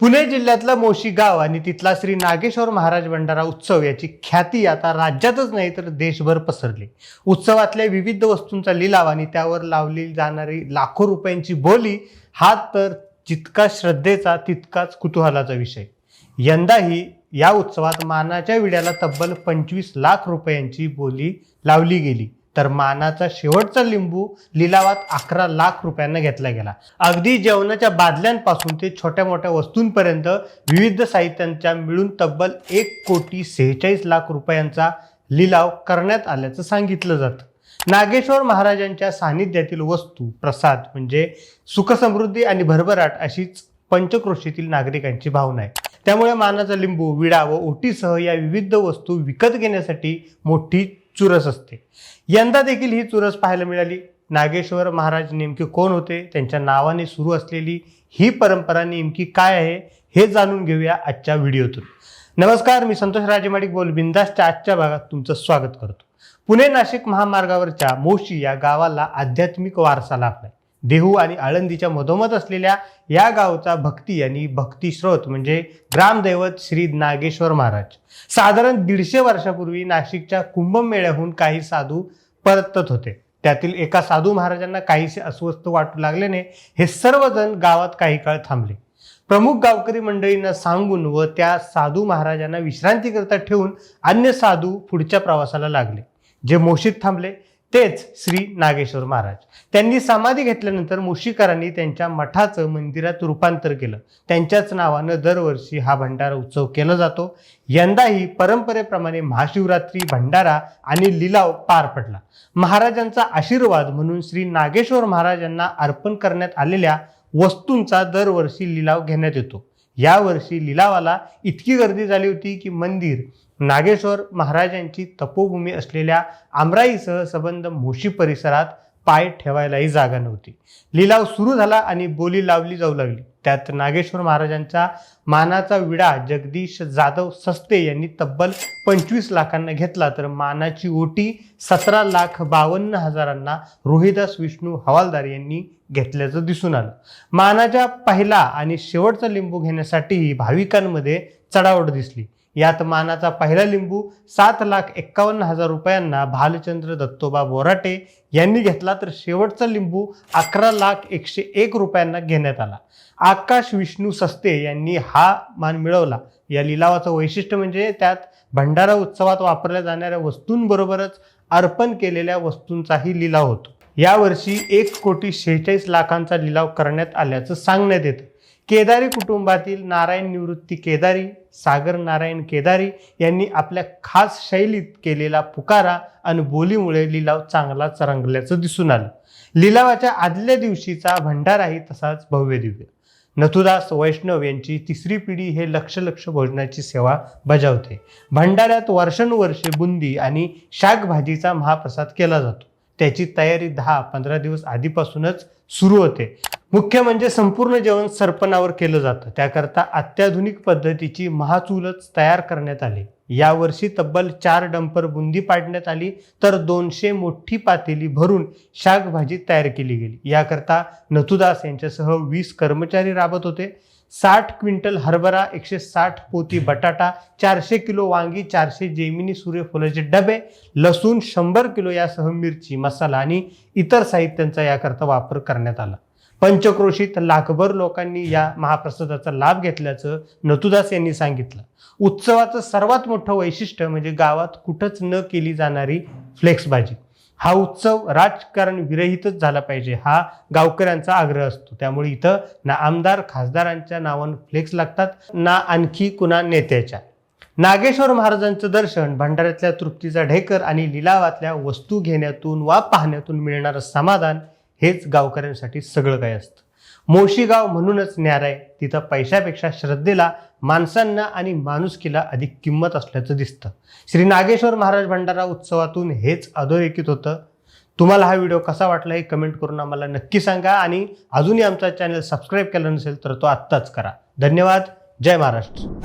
पुणे जिल्ह्यातलं मोशी गाव आणि तिथला श्री नागेश्वर महाराज भंडारा उत्सव याची ख्याती आता राज्यातच नाही तर देशभर पसरली. उत्सवातल्या विविध वस्तूंचा लिलाव आणि त्यावर लावली जाणारी लाखो रुपयांची बोली हा तर जितका श्रद्धेचा तितकाच कुतूहलाचा विषय. यंदाही या उत्सवात मानाच्या विड्याला तब्बल पंचवीस लाख रुपयांची बोली लावली गेली. तर मानाचा शेवटचा लिंबू लिलावात अकरा लाख रुपयांना घेतला गेला. अगदी जेवणाच्या बादल्यांपासून ते छोट्या मोठ्या वस्तूंपर्यंत विविध साहित्यांच्या मिळून तब्बल एक कोटी सेहेचाळीस लाख रुपयांचा लिलाव करण्यात आल्याचं सांगितलं जातं. नागेश्वर महाराजांच्या सानिध्यातील वस्तू प्रसाद म्हणजे सुखसमृद्धी आणि भरभराट अशीच पंचक्रोशीतील नागरिकांची भावना आहे. त्यामुळे मानाचा लिंबू विडा व ओटीसह या विविध वस्तू विकत घेण्यासाठी मोठी चुरस असते. यंदा देखील ही चुरस पाहायला मिळाली. नागेश्वर महाराज नेमके कोण होते? त्यांच्या नावाने सुरू असलेली ही परंपरा नेमकी काय आहे? हे जाणून घेऊया आजच्या व्हिडिओतून. नमस्कार मी संतोष राजेमाडिक बोल. बिंदासच्या आजच्या भागात तुमचं स्वागत करतो. पुणे नाशिक महामार्गावरच्या मोशी या गावाला आध्यात्मिक वारसा लाभलाय. देहू आणि आळंदीच्या मधोमध असलेल्या या गावचा भक्ती आणि भक्तीस्रोत म्हणजे ग्रामदैवत श्री नागेश्वर महाराज. साधारण दीडशे वर्षापूर्वी नाशिकच्या कुंभमेळ्याहून काही साधू परतत होते. त्यातील एका साधू महाराजांना काहीसे अस्वस्थ वाटू लागल्याने हे सर्वजण गावात काही काळ थांबले. प्रमुख गावकरी मंडळींना सांगून व त्या साधू महाराजांना विश्रांतीकरता ठेवून अन्य साधू पुढच्या प्रवासाला लागले. जे मोशीत थांबले तेच श्री नागेश्वर महाराज. त्यांनी समाधी घेतल्यानंतर मुशीकरांनी त्यांच्या मठाचं मंदिरात रूपांतर केलं. त्यांच्याच नावानं दरवर्षी हा भंडारा उत्सव केला जातो. यंदाही परंपरेप्रमाणे महाशिवरात्री भंडारा आणि लिलाव पार पडला. महाराजांचा आशीर्वाद म्हणून श्री नागेश्वर महाराजांना अर्पण करण्यात आलेल्या वस्तूंचा दरवर्षी लिलाव घेण्यात येतो. यावर्षी लिलावाला इतकी गर्दी झाली होती की मंदिर नागेश्वर महाराजांची तपोभूमी असलेल्या आमराईसह संबंध मोशी परिसरात पाय ठेवायलाही जागा नव्हती. लिलाव सुरू झाला आणि बोली लावली जाऊ लागली. त्यात नागेश्वर महाराजांचा मानाचा विडा जगदीश जाधव सस्ते यांनी तब्बल पंचवीस लाखांना घेतला. तर मानाची ओटी सतरा लाख बावन्न हजारांना रोहिदास विष्णू हवालदार यांनी घेतल्याचं दिसून आलं. मानाच्या पहिला आणि शेवटचा लिंबू घेण्यासाठीही भाविकांमध्ये चढावड दिसली. यात मानाचा पहिला लिंबू सात लाख एक्कावन्न हजार रुपयांना भालचंद्र दत्तोबा बोराटे यांनी घेतला. तर शेवटचा लिंबू अकरा लाख एकशे एक रुपयांना घेण्यात आला. आकाश विष्णू सस्ते यांनी हा मान मिळवला. या लिलावाचं वैशिष्ट्य म्हणजे त्यात भंडारा उत्सवात वापरल्या जाणाऱ्या वस्तूंबरोबरच अर्पण केलेल्या वस्तूंचाही लिलाव होतो. यावर्षी एक कोटी शेहेचाळीस लाखांचा लिलाव करण्यात आल्याचं सांगण्यात येतं. केदारी कुटुंबातील नारायण निवृत्ती केदारी सागर नारायण केदारी यांनी आपल्या खास शैलीत केलेला पुकारा आणि बोलीमुळे लिलाव चांगलाच रंगल्याचं दिसून आलं. लिलावाच्या आदल्या दिवशीचा भंडाराही तसाच भव्य दिव्य नथुदास वैष्णव यांची तिसरी पिढी हे लक्ष लक्ष भोजनाची सेवा बजावते. भंडाऱ्यात वर्षानुवर्षे बुंदी आणि शाकभाजीचा महाप्रसाद केला जातो. त्याची तयारी दहा पंधरा दिवस आधीपासूनच सुरू होते. मुख्य म्हणजे संपूर्ण जेवण सरपणावर केलं जातं. त्याकरता अत्याधुनिक पद्धतीची महाचूलच तयार करण्यात आली. यावर्षी तब्बल चार डंपर बुंदी पाडण्यात आली तर दोनशे मोठी पातेली भरून शाकभाजी तयार केली गेली. याकरता नथुदास यांच्यासह वीस कर्मचारी राबत होते. साठ क्विंटल हरभरा एकशे साठ पोती बटाटा चारशे किलो वांगी चारशे जेमिनी सूर्यफुलाचे डबे लसूण शंभर किलो यासह मिरची मसाला आणि इतर साहित्यांचा याकरता वापर करण्यात आला. पंचक्रोशीत लाखभर लोकांनी या महाप्रसादाचा लाभ घेतल्याचं नथुदास यांनी सांगितलं. उत्सवाचं सर्वात मोठं वैशिष्ट्य म्हणजे गावात कुठंच न केली जाणारी फ्लेक्सबाजी. हा उत्सव राजकारण विरहितच झाला पाहिजे हा गावकऱ्यांचा आग्रह असतो. त्यामुळे इथं ना आमदार खासदारांच्या नावानं फ्लेक्स लागतात ना आणखी कुणा नेत्याच्या. नागेश्वर महाराजांचं दर्शन भंडाऱ्यातल्या तृप्तीचा ढेकर आणि लिलावातल्या वस्तू घेण्यातून वा पाहण्यातून मिळणारं समाधान हेच गावकऱ्यांसाठी सगळं काही असतं. मोशी गाव म्हणूनच न्यार आहे. तिथं पैशापेक्षा श्रद्धेला माणसांना आणि माणुसकीला अधिक किंमत असल्याचं दिसतं. श्री नागेश्वर महाराज भंडारा उत्सवातून हेच अधोरेखित होतं. तुम्हाला हा व्हिडिओ कसा वाटला हे कमेंट करून आम्हाला नक्की सांगा आणि अजूनही आमचा चॅनल सबस्क्राईब केला नसेल तर तो आत्ताच करा. धन्यवाद. जय महाराष्ट्र.